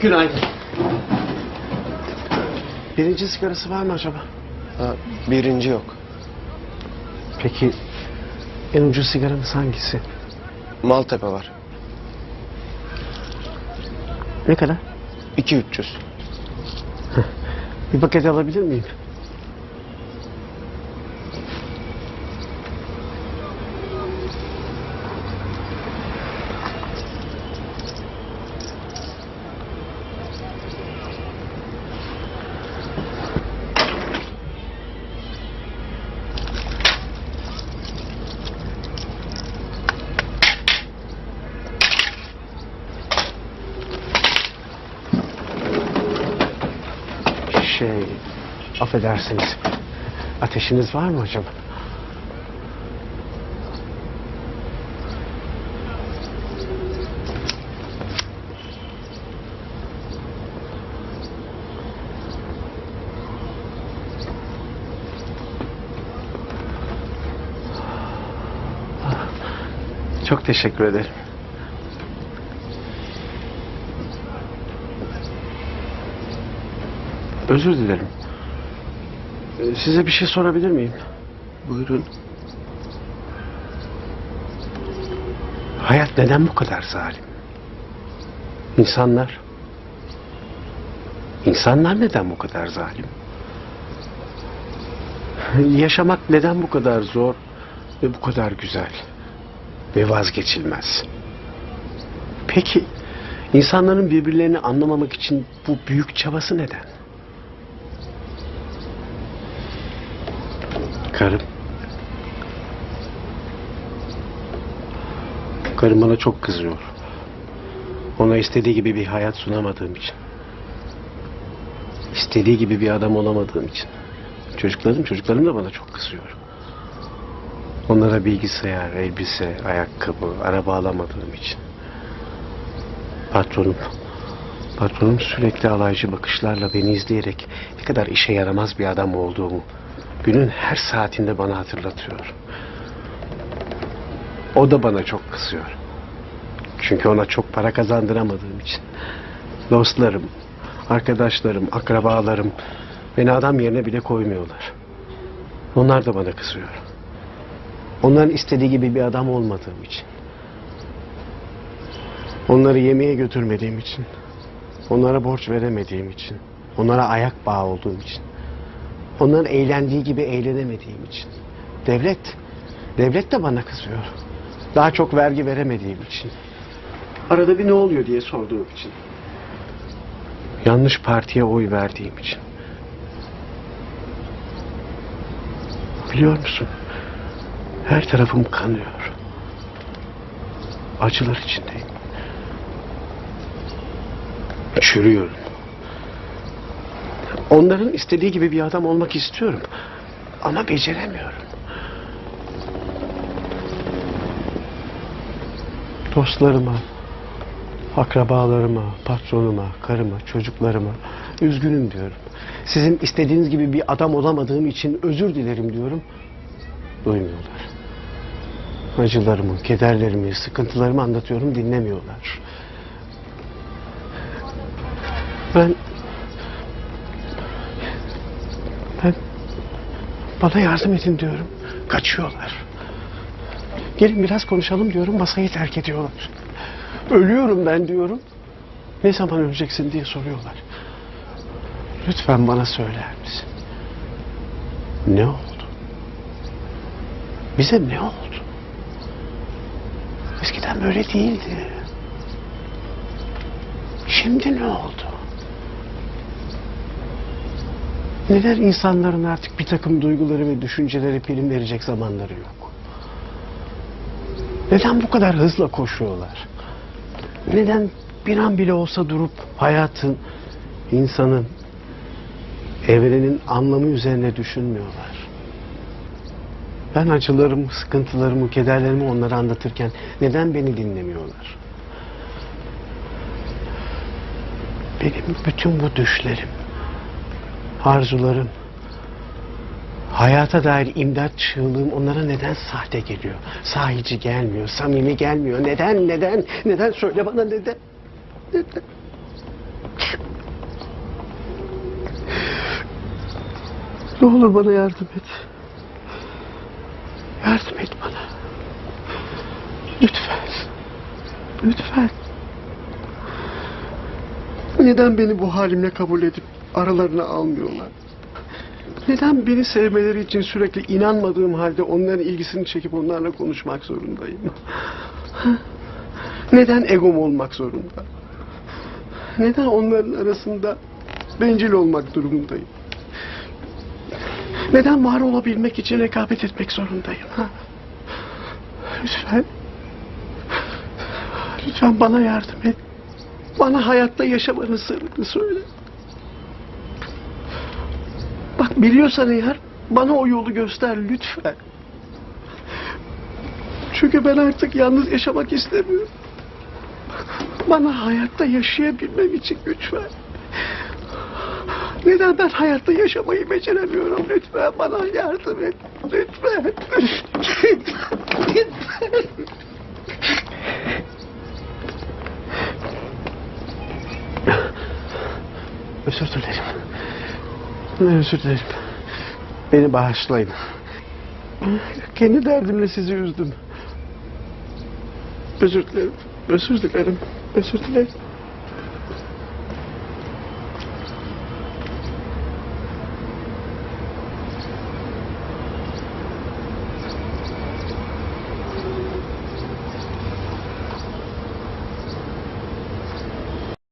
Günaydın. Birinci sigarası var mı acaba? Ha, birinci yok. Peki en ucuz sigaranız hangisi? Maltepe var. Ne kadar? 2-300. Bir paket alabilir miyim? Şey, affedersiniz. Ateşiniz var mı acaba? Çok teşekkür ederim. Özür dilerim. Ee, Size bir şey sorabilir miyim? Buyurun. Hayat neden bu kadar zalim? İnsanlar. İnsanlar neden bu kadar zalim? Yaşamak neden bu kadar zor ve bu kadar güzel ve vazgeçilmez? Peki insanların birbirlerini anlamamak için bu büyük çabası neden? Karım. Karım bana çok kızıyor. Ona istediği gibi bir hayat sunamadığım için. İstediği gibi bir adam olamadığım için. Çocuklarım, çocuklarım da bana çok kızıyor. Onlara bilgisayar, elbise, ayakkabı, araba alamadığım için. Patronum, patronum sürekli alaycı bakışlarla beni izleyerek ne kadar işe yaramaz bir adam olduğumu günün her saatinde bana hatırlatıyor. O da bana çok kızıyor. Çünkü ona çok para kazandıramadığım için. Dostlarım, arkadaşlarım, akrabalarım beni adam yerine bile koymuyorlar. Onlar da bana kızıyor. Onların istediği gibi bir adam olmadığım için. Onları yemeğe götürmediğim için. Onlara borç veremediğim için. Onlara ayak bağı olduğum için. Onların eğlendiği gibi eğlenemediğim için. Devlet, devlet de bana kızıyor. Daha çok vergi veremediğim için. Arada bir ne oluyor diye sorduğum için. Yanlış partiye oy verdiğim için. Biliyor musun? Her tarafım kanıyor. Acılar içindeyim. Çürüyorum. Onların istediği gibi bir adam olmak istiyorum. Ama beceremiyorum. Dostlarıma, akrabalarıma, patronuma, karıma, çocuklarıma üzgünüm diyorum. Sizin istediğiniz gibi bir adam olamadığım için özür dilerim diyorum. Duymuyorlar. Acılarımı, kederlerimi, sıkıntılarımı anlatıyorum dinlemiyorlar. Ben bana yardım edin diyorum. Kaçıyorlar. Gelin biraz konuşalım diyorum. Masayı terk ediyorlar. Ölüyorum ben diyorum. Ne zaman öleceksin diye soruyorlar. Lütfen bana söyler misin? Ne oldu? Bize ne oldu? Eskiden böyle değildi. Şimdi ne oldu? Neden insanların artık bir takım duyguları ve düşünceleri prim verecek zamanları yok? Neden bu kadar hızla koşuyorlar? Neden bir an bile olsa durup hayatın, insanın, evrenin anlamı üzerine düşünmüyorlar? Ben acılarımı, sıkıntılarımı, kederlerimi onlara anlatırken neden beni dinlemiyorlar? Benim bütün bu düşlerim, arzularım, hayata dair imdat çığlığım onlara neden sahte geliyor? Sahici gelmiyor, samimi gelmiyor. Neden, neden, neden? Söyle bana neden? Neden? Ne olur bana yardım et. Yardım et bana. Lütfen. Lütfen. Neden beni bu halimle kabul edip aralarına almıyorlar? Neden beni sevmeleri için sürekli inanmadığım halde onların ilgisini çekip onlarla konuşmak zorundayım? Neden egom olmak zorunda? Neden onların arasında bencil olmak durumundayım? Neden var olabilmek için rekabet etmek zorundayım? Ha? Lütfen. Lütfen bana yardım et. Bana hayatta yaşamanın sırrını söyle. Biliyorsan eğer bana o yolu göster lütfen. Çünkü ben artık yalnız yaşamak istemiyorum. Bana hayatta yaşayabilmem için güç ver. Neden ben hayatta yaşamayı beceremiyorum? Lütfen bana yardım et. Lütfen. Özür dilerim. Özür dilerim. Beni bağışlayın. Kendi derdimle sizi üzdüm. Özür dilerim. Özür dilerim. Özür dilerim.